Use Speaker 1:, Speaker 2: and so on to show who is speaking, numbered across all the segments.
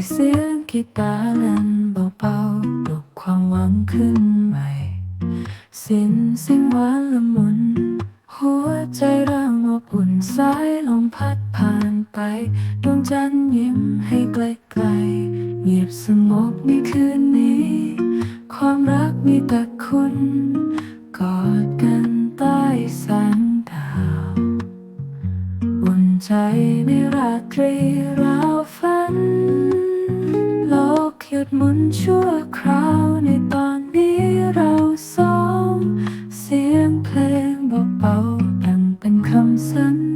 Speaker 1: Mahal sin kita. sun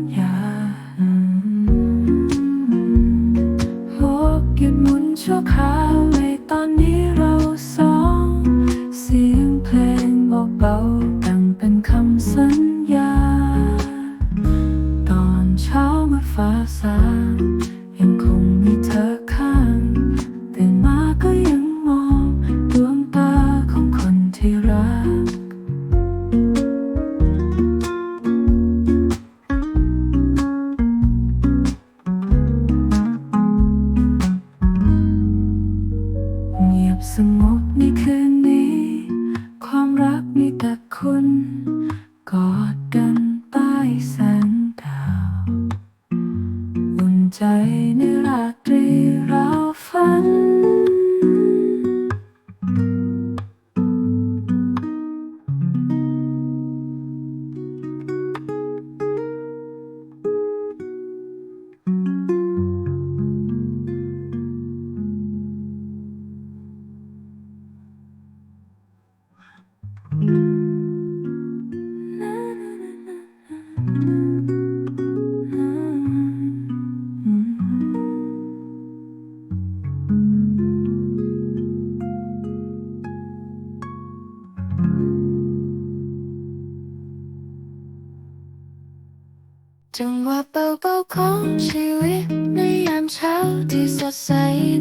Speaker 1: จังหวะ
Speaker 2: เบาๆของชีวิต ในยามเช้าที่สดใส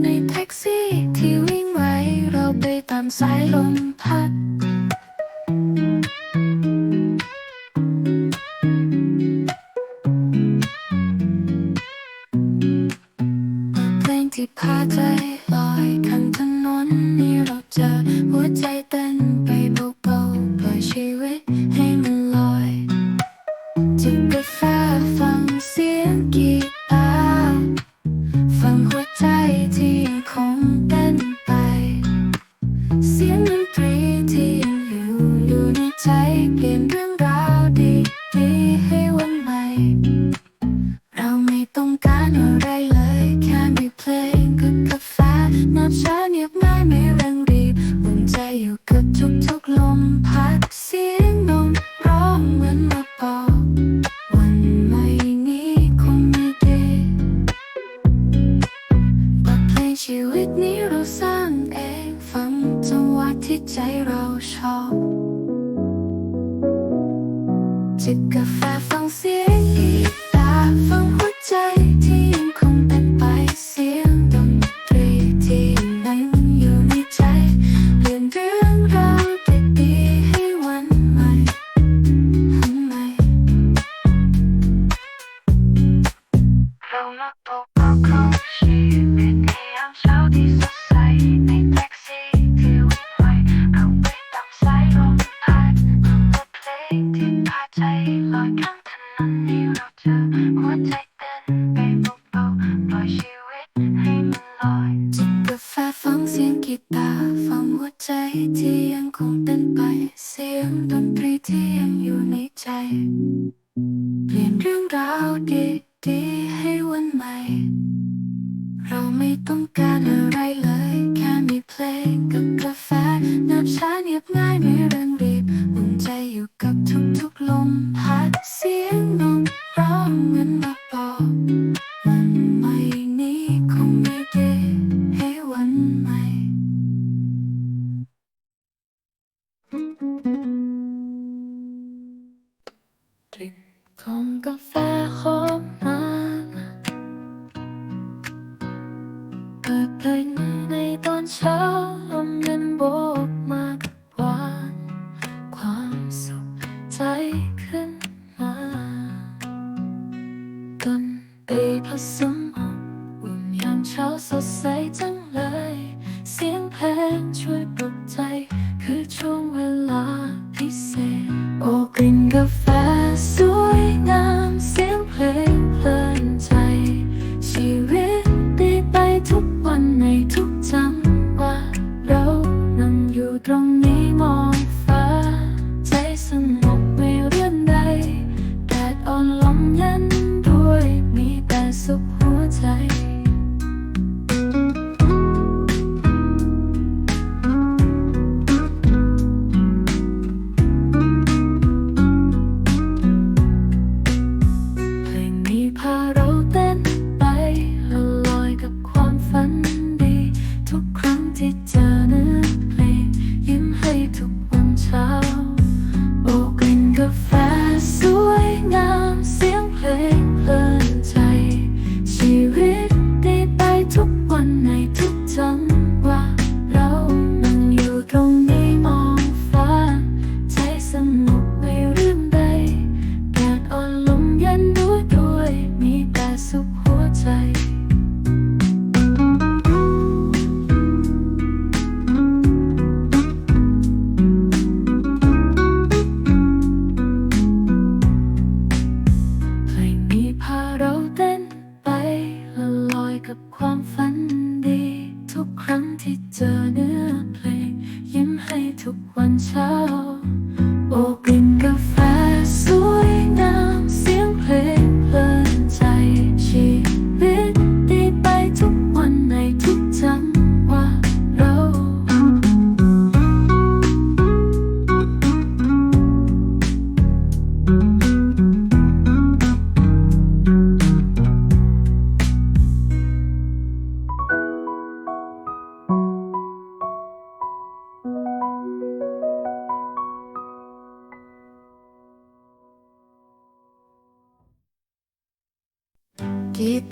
Speaker 2: ในแท็กซี่ที่วิ่งไวเราไปตามสายลมพัด เพลงที่พาใจ จิบกาแฟฟังเสียงตาฟังหัวใจ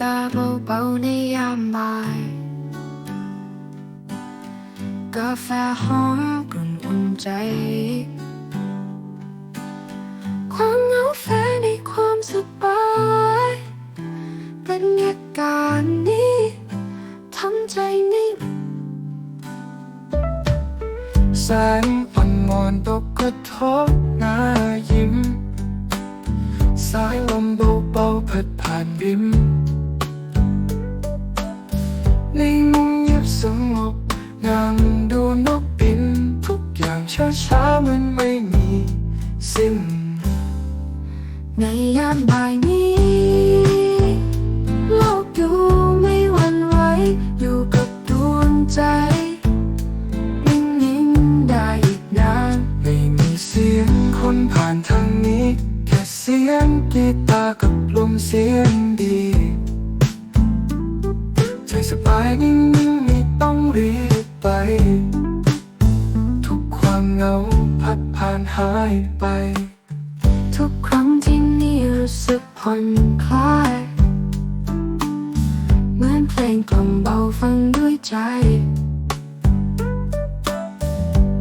Speaker 2: ตาเบาๆในยามบ่าย กาแฟหอมกลุ่นอุ่นใจ งานใหม่นี้
Speaker 3: โลกอยู่ไม่หวั่นไหว อยู่กับดวงใจ นิ่ง
Speaker 2: นิ่ง
Speaker 4: ได้
Speaker 2: อีกนาน
Speaker 4: ไม่มีเสียงคนผ่านทางนี้ แค่เสียงกีตาร์กับลมเสียงดีใจสบายนิ่งๆไม่ต้องรีบไป ทุกความเหงาพัดผ่านหายไป
Speaker 2: สึกผ่อนคลาย เหมือนเพลงกล่อมเบาฟังด้วยใจ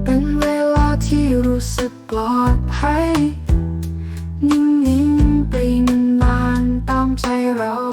Speaker 2: เป็นเวลาที่รู้สึกปลอดภัย นิ่งๆไปนานตามใจเรา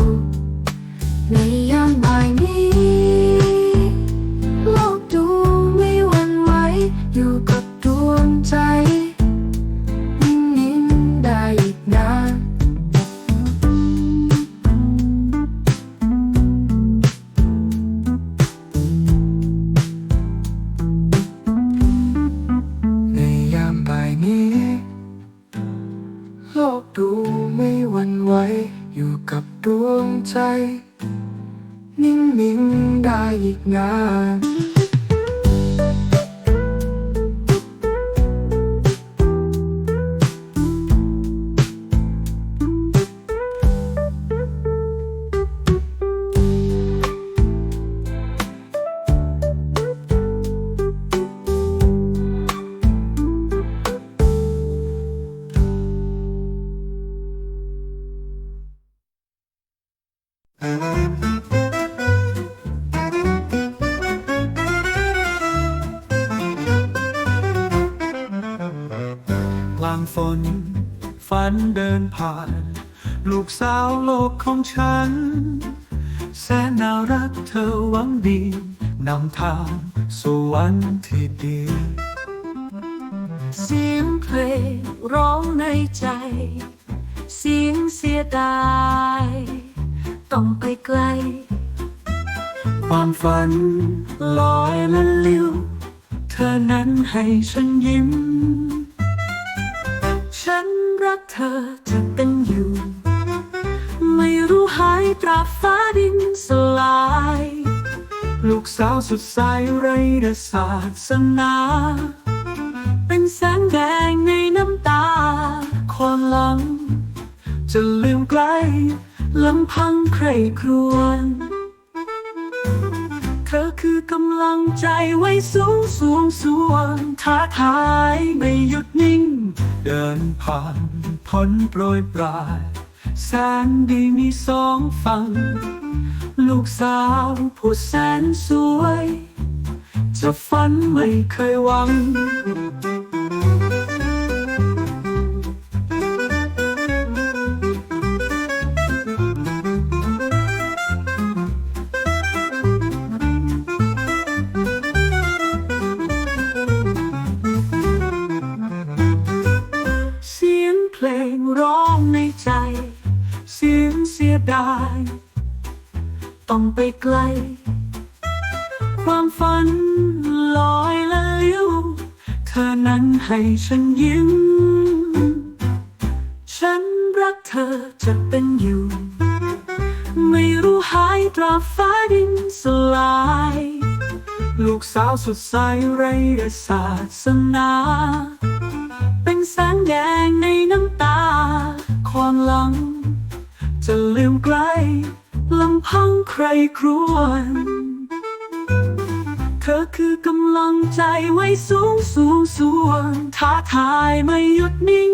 Speaker 2: ัน
Speaker 5: เดินผ่าน ลูกสาวโลกของฉัน แสนน่ารักเธอหวังดีนำทางสู่วันที่ดี
Speaker 2: เสียงเพลงร้องในใจ เสียงเสียดาย ต้องไปไกล
Speaker 5: ความฝันลอยและลิ้ว เธอนั้นให้ฉันยิ้ม
Speaker 2: ฉันรักเธอจะเป็นอยู่ ไม่รู้หายตราฟ้าดินสลาย
Speaker 5: ลูกสาวสุดใสไรเดศาสนา
Speaker 2: เป็นแสงแดงในน้ำตา
Speaker 5: ความหลัง จะลืมไกล
Speaker 2: ลำพังใครครวญเธอคือกำลังใจไว้สูงสูงสวงท้าทายไม่หยุดนิ่ง
Speaker 5: เดินผ่านพ้นโปรยปลาย แสนดีมีสองฝั่ง
Speaker 2: ลูกสาวผู้แสนสวย
Speaker 5: จะฝันไม่เคยหวัง
Speaker 2: ลอ
Speaker 5: ย
Speaker 2: ละลิ้ว
Speaker 5: เธอนั้นให้ฉันยิ้ม
Speaker 2: ฉันรักเธอจะเป็นอยู่ ไม่รู้หายตราฟ้าดินสลาย
Speaker 5: ลูกสาวสุดใสไรเดศาสนา
Speaker 2: เป็นแสงแดงในน้ำตา
Speaker 5: ความหลัง จะลืมไกล
Speaker 2: ลำพังใครครวญ ธอคือกำลังใจไว้สูงสูงสวงท้าทายไม่หยุดนิ่ง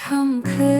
Speaker 2: ค่ำคืนนั้น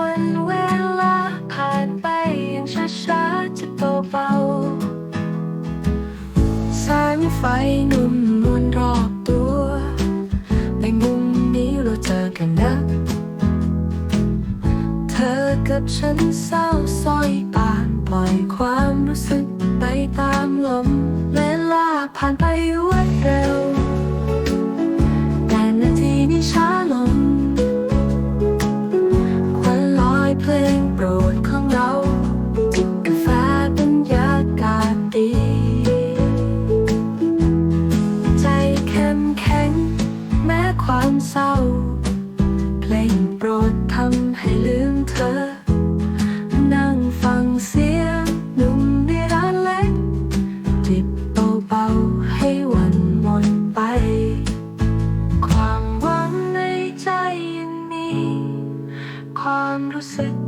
Speaker 2: วันเวลาผ่านไปอย่างช้าๆจะตเบาแสงไฟนุ่มนวลรอบตัว ในมุมนี้เราเจอกันนะ เธอกับฉันเศร้าซอยปานปล่อยความรู้สึกไปตามลม เวลาผ่านไปไว say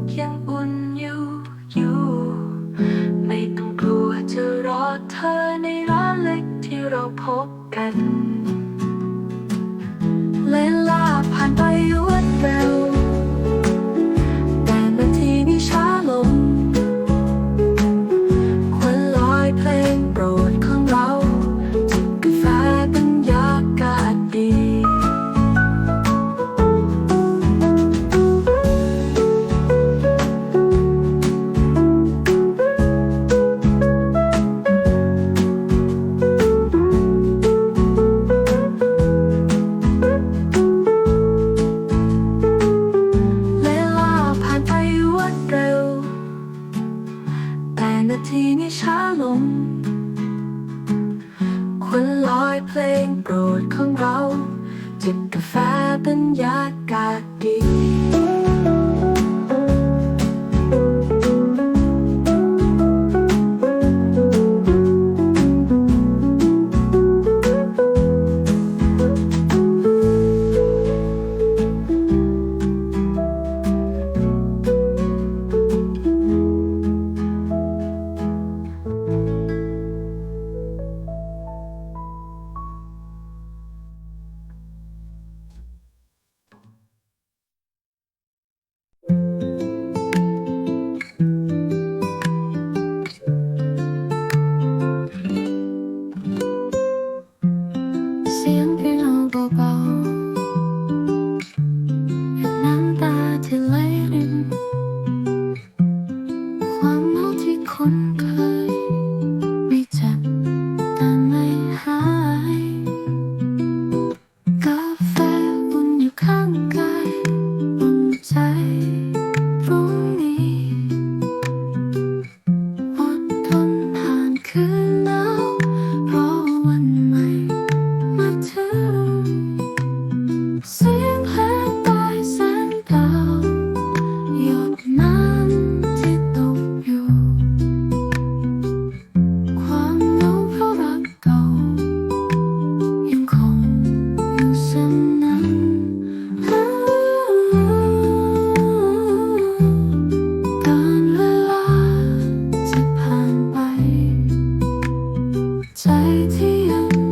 Speaker 2: นาทีนี้ช้าลงควันลอยเพลงโปรดของเรา จิบกาแฟเป็นยากาศดี 嗯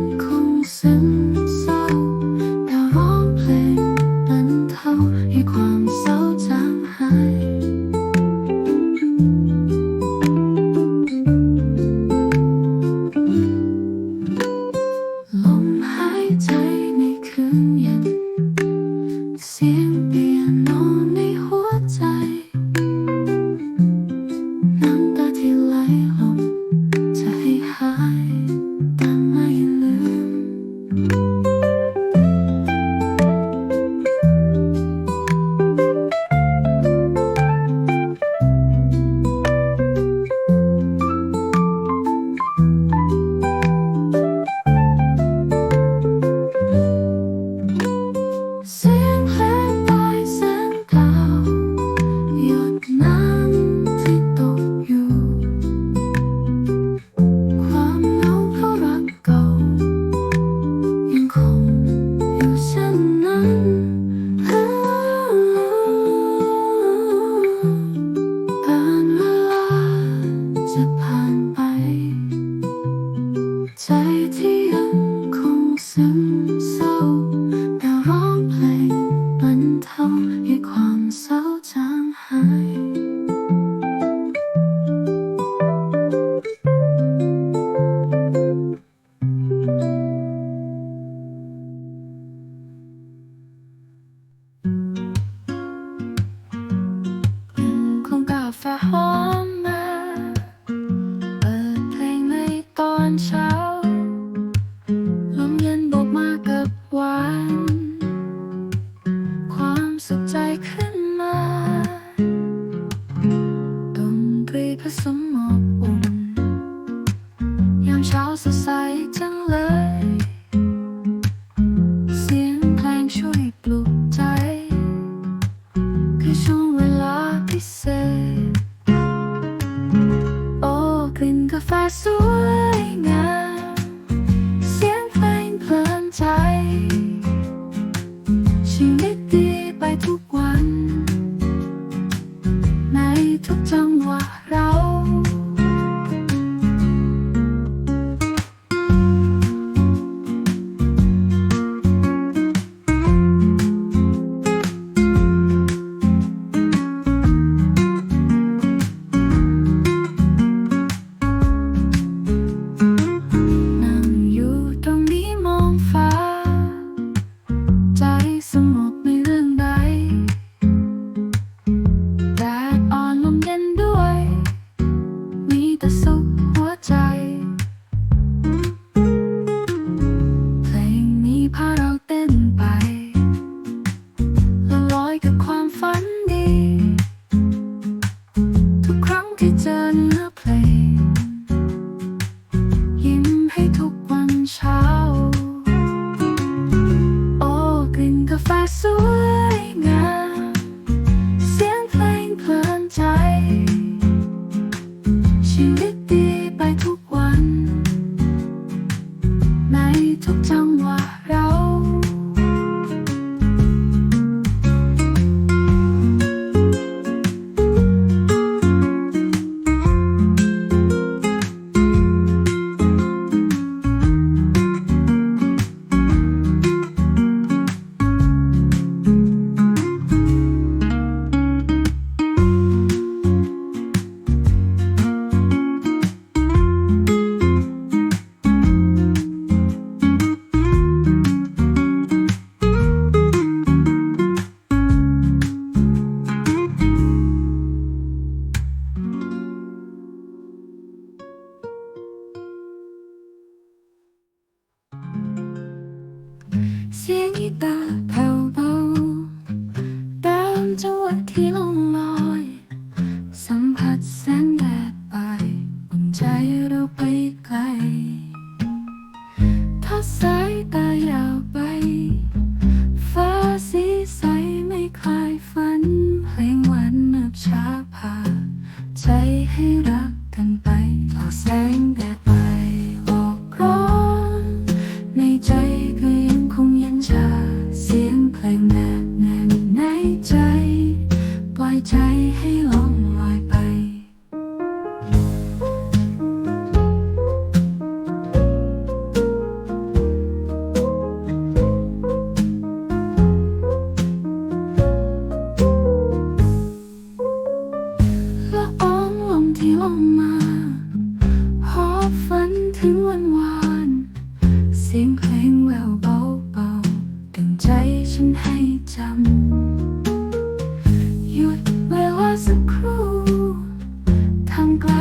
Speaker 2: คว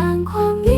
Speaker 2: างความ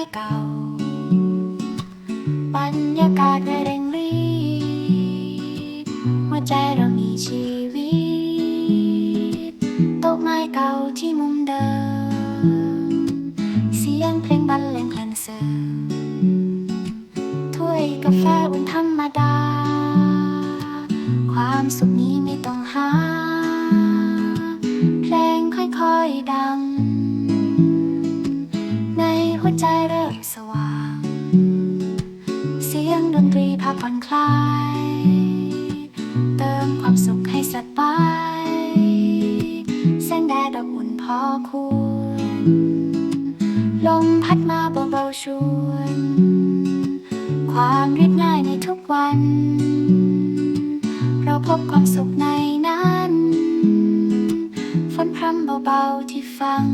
Speaker 2: อยเก่า บรรยากาศเร่งรีบหัวใจเรามีชีวิตโต๊ะไม้เก่าที่มุมเดิม เสียงเพลงบรรเลงเพลงซึมถ้วยกาแฟอุ่นธรรมดา ความสุขนี้ไม่ต้องหา เพลงค่อยๆดังในหัว ใจเริ่มสว่าง เสียงดนตรีพาผ่อนคลาย เติมความสุขให้สบายแสงแดดอบอุ่นพอควรลมพัดมาเบาๆชวน ความเรียบง่ายในทุกวัน เราพบความสุขในนั้น ฝนพรำเบาๆที่ฟัง